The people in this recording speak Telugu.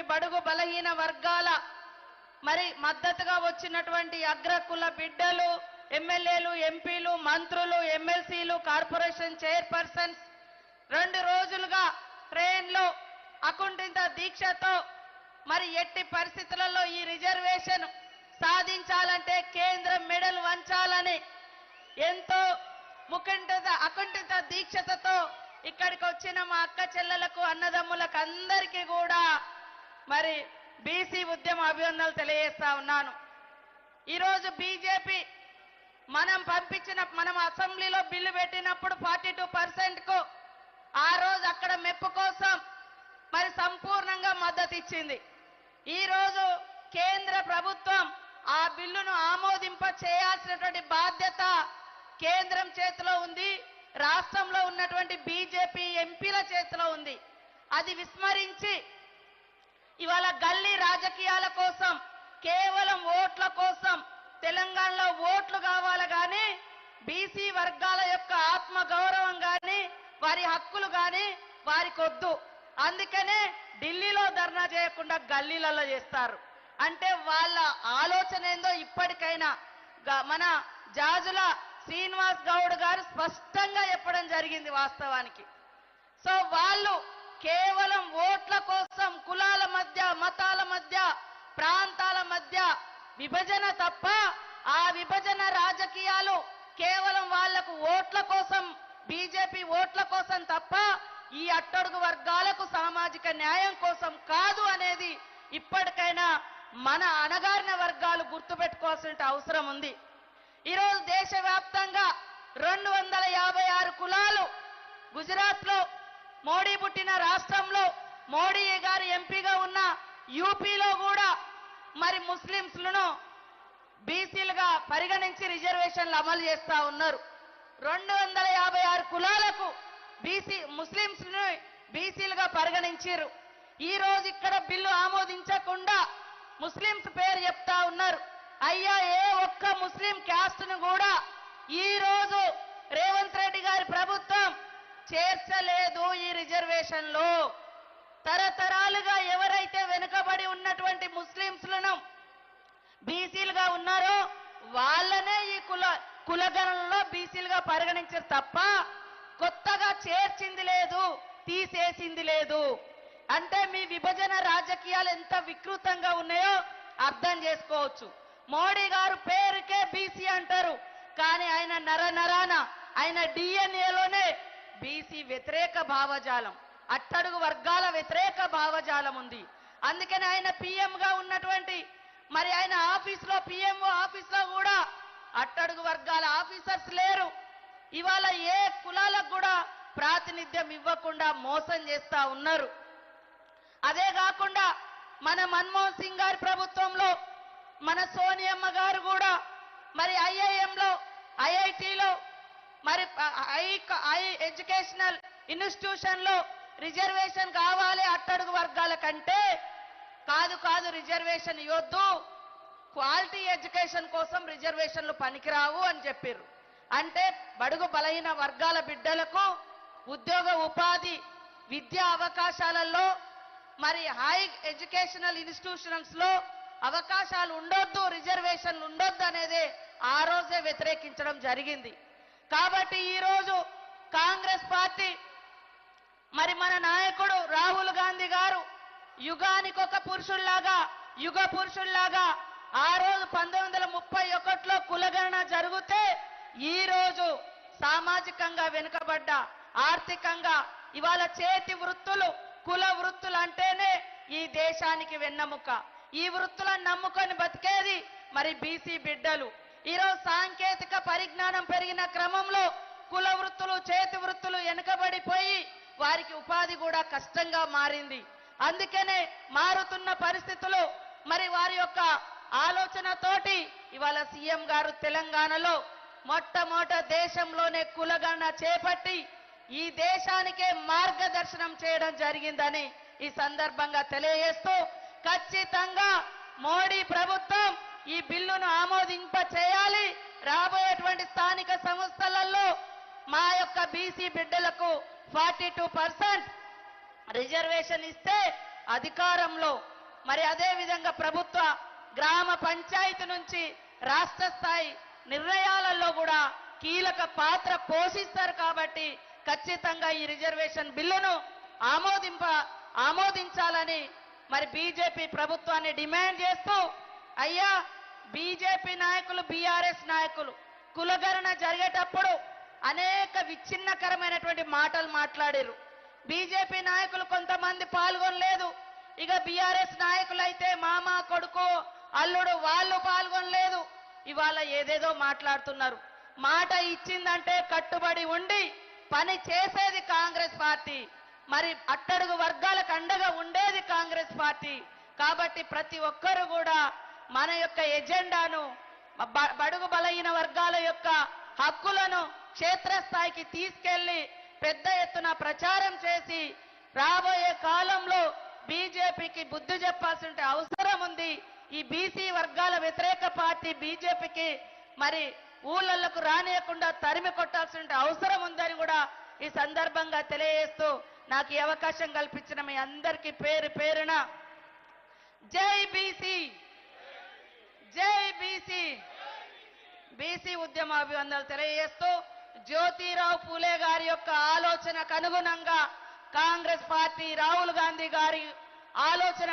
ఉన్నటువంటి బడుగు బలహీన వర్గాల మరి మద్దతుగా వచ్చినటువంటి అగ్రకుల బిడ్డలు ఎమ్మెల్యేలు ఎంపీలు మంత్రులు ఎమ్మెల్సీలు కార్పొరేషన్ చైర్పర్సన్స్ రెండు రోజులుగా ట్రైన్లో అకుంఠిత దీక్షతో మరి ఎట్టి పరిస్థితులలో ఈ రిజర్వేషన్ సాధించాలంటే కేంద్రం మెడలు వంచాలని ఎంతో ముకుంఠిత అకుంఠిత దీక్షతతో ఇక్కడికి వచ్చిన మా అక్క చెల్లెలకు అన్నదమ్ములకు అందరికీ కూడా మరి బీసీ ఉద్యమ అభివందనలు తెలియజేస్తా ఉన్నాను. ఈరోజు బీజేపీ మనం పంపించిన మనం అసెంబ్లీలో బిల్లు పెట్టినప్పుడు ఫార్టీ టూ పర్సెంట్కు ఆ రోజు అక్కడ మెప్పు కోసం మరి సంపూర్ణంగా మద్దతు ఇచ్చింది. ఈరోజు కేంద్ర ప్రభుత్వం ఆ బిల్లును ఆమోదింప చేయాల్సినటువంటి బాధ్యత కేంద్రం చేతిలో ఉంది. రాష్ట్రంలో ఉన్నటువంటి బీజేపీ ఎంపీల చేతిలో ఉంది. అది విస్మరించి ఇవాళ గల్లీ రాజకీయాల కోసం కేవలం ఓట్ల కోసం తెలంగాణలో ఓట్లు కావాలి కానీ బీసీ వర్గాల యొక్క ఆత్మ గౌరవం కానీ వారి హక్కులు కానీ వారికి వద్దు అందుకనే ఢిల్లీలో ధర్నా చేయకుండా గల్లీలలో చేస్తారు. అంటే వాళ్ళ ఆలోచన ఏందో ఇప్పటికైనా మన జాజుల శ్రీనివాస్ గౌడ్ గారు స్పష్టంగా చెప్పడం జరిగింది వాస్తవానికి. సో వాళ్ళు కేవలం ఓట్ల కోసం కులాల మధ్య మతాల మధ్య ప్రాంతాల మధ్య విభజన తప్ప ఆ విభజన రాజకీయాలు కేవలం వాళ్ళకు ఓట్ల కోసం బీజేపీ ఓట్ల కోసం తప్ప ఈ అట్టడుగు వర్గాలకు సామాజిక న్యాయం కోసం కాదు అనేది ఇప్పటికైనా మన అణగారిన వర్గాలు గుర్తుపెట్టుకోవాల్సిన అవసరం ఉంది. ఈరోజు దేశవ్యాప్తంగా రెండు వందల యాభై ఆరు కులాలు గుజరాత్లో మోడీ పుట్టిన రాష్ట్రంలో మోడీ గారు ఎంపీగా ఉన్న యూపీలో కూడా మరి ముస్లింస్లను బీసీలుగా పరిగణించి రిజర్వేషన్లు అమలు చేస్తా ఉన్నారు. రెండు వందల యాభై ఆరు కులాలకు బీసీ ముస్లింస్ను బీసీలుగా పరిగణించారు. ఈ రోజు ఇక్కడ బిల్లు ఆమోదించకుండా ముస్లింస్ పేరు చెప్తా ఉన్నారు. అయ్యా ఏ ఒక్క ముస్లిం క్యాస్ట్ను కూడా ఈ రోజు రేవంత్ రెడ్డి గారి ప్రభుత్వం చేర్చలేదు ఈ రిజర్వేషన్లో తరతరాలుగా ఎవరైతే వెనుకబడి ఉన్నటువంటి ముస్లింస్లను బీసీలుగా ఉన్నారో వాళ్ళనే ఈ కుల కులగణంలో బీసీలుగా పరిగణించారు తప్ప కొత్తగా చేర్చింది లేదు తీసేసింది లేదు. అంటే మీ విభజన రాజకీయాలు ఎంత వికృతంగా ఉన్నాయో అర్థం చేసుకోవచ్చు. మోడీ గారు పేరుకే బీసీ అంటారు కానీ ఆయన నర నరాన ఆయన డిఎన్ఏలోనే బీసీ వ్యతిరేక భావజాలం అట్టడుగు వర్గాల వ్యతిరేక భావజాలం ఉంది. అందుకని ఆయన పీఎంగా ఉన్నటువంటి మరి ఆయన ఆఫీస్లో పీఎంఓ ఆఫీస్లో కూడా అట్టడుగు వర్గాల ఆఫీసర్స్ లేరు. ఇవాళ ఏ కులాలకు కూడా ప్రాతినిధ్యం ఇవ్వకుండా మోసం చేస్తా ఉన్నారు. అదే కాకుండా మన మన్మోహన్ సింగ్ గారి ప్రభుత్వంలో మన సోనియమ్మ గారు కూడా మరి ఐఐఎంలో ఐఐటిలో మరి హై హై ఎడ్యుకేషనల్ ఇన్స్టిట్యూషన్లో రిజర్వేషన్ కావాలి అట్టడుగు వర్గాల కంటే. కాదు కాదు రిజర్వేషన్ ఇవ్వద్దు. క్వాలిటీ ఎడ్యుకేషన్ కోసం రిజర్వేషన్లు పనికిరావు అని చెప్పారు అంటే బడుగు బలహీన వర్గాల బిడ్డలకు ఉద్యోగ ఉపాధి విద్యా అవకాశాలలో మరి హై ఎడ్యుకేషనల్ ఇన్స్టిట్యూషన్స్లో అవకాశాలు ఉండొద్దు రిజర్వేషన్లు ఉండొద్దు అనేది ఆ రోజే వ్యతిరేకించడం జరిగింది. కాబట్టి ఈ రోజు కాంగ్రెస్ పార్టీ మరి మన నాయకుడు రాహుల్ గాంధీ గారు యుగానికి ఒక పురుషుల్లాగా యుగ పురుషుల్లాగా ఆ రోజు పంతొమ్మిది వందల ముప్పై ఒకటిలో కులగణన జరిగితే ఈ రోజు సామాజికంగా వెనుకబడ్డ ఆర్థికంగా ఇవాళ చేతి వృత్తులు కుల వృత్తులు అంటేనే ఈ దేశానికి వెన్నెముక. ఈ వృత్తులను నమ్ముకొని బతికేది మరి బీసీ బిడ్డలు. ఈరోజు సాంకేతిక పరిజ్ఞానం పెరిగిన క్రమంలో కుల వృత్తులు చేతి వృత్తులు వెనుకబడిపోయి వారికి ఉపాధి కూడా కష్టంగా మారింది. అందుకనే మారుతున్న పరిస్థితులు మరి వారి యొక్క ఆలోచనతోటి ఇవాళ సీఎం గారు తెలంగాణలో మొట్టమొదట దేశంలోనే కులగణన చేపట్టి ఈ దేశానికే మార్గదర్శనం చేయడం జరిగిందని ఈ సందర్భంగా తెలియజేస్తూ ఖచ్చితంగా మోడీ ప్రభుత్వం ఈ బిల్లును ఆమోదింప చేయాలి. రాబోయేటువంటి స్థానిక సంస్థలలో మా యొక్క బీసీ బిడ్డలకు ఫార్టీ టూ పర్సెంట్ రిజర్వేషన్ ఇస్తే అధికారంలో మరి అదే విధంగా ప్రభుత్వ గ్రామ పంచాయతీ నుంచి రాష్ట్ర స్థాయి నిర్ణయాలలో కూడా కీలక పాత్ర పోషిస్తారు కాబట్టి ఖచ్చితంగా ఈ రిజర్వేషన్ బిల్లును ఆమోదింప ఆమోదించాలని మరి బీజేపీ ప్రభుత్వాన్ని డిమాండ్ చేస్తూ అయ్యా బీజేపీ నాయకులు బీఆర్ఎస్ నాయకులు కులగణన జరిగేటప్పుడు అనేక విచ్ఛిన్నకరమైనటువంటి మాటలు మాట్లాడారు. బీజేపీ నాయకులు కొంతమంది పాల్గొనలేదు. ఇక బీఆర్ఎస్ నాయకులు అయితే మామ కొడుకు అల్లుడు వాళ్ళు పాల్గొనలేదు. ఇవాళ ఏదేదో మాట్లాడుతున్నారు. మాట ఇచ్చిందంటే కట్టుబడి ఉండి పని చేసేది కాంగ్రెస్ పార్టీ. మరి అట్టడుగు వర్గాలకు అండగా ఉండేది కాంగ్రెస్ పార్టీ. కాబట్టి ప్రతి ఒక్కరు కూడా మన యొక్క ఎజెండాను బ- బడుగు బలహీన వర్గాల యొక్క హక్కులను క్షేత్రస్థాయికి తీసుకెళ్ళి పెద్ద ఎత్తున ప్రచారం చేసి రాబోయే కాలంలో బీజేపీకి బుద్ధి చెప్పాల్సిన అవసరం ఉంది. ఈ బీసీ వర్గాల వ్యతిరేక పార్టీ బీజేపీకి మరి ఊళ్ళకు రానియకుండా తరిమి కొట్టాల్సిన అవసరం ఉందని కూడా ఈ సందర్భంగా తెలియజేస్తూ నాకు ఈ అవకాశం కల్పించిన మీ అందరికీ పేరు పేరున జై బీసీ! జై బీసీ బీసీ ఉద్యమ అభివందనలు తెలియజేస్తూ జ్యోతిరావు పూలే గారి యొక్క ఆలోచనకు అనుగుణంగా కాంగ్రెస్ పార్టీ రాహుల్ గాంధీ గారి ఆలోచన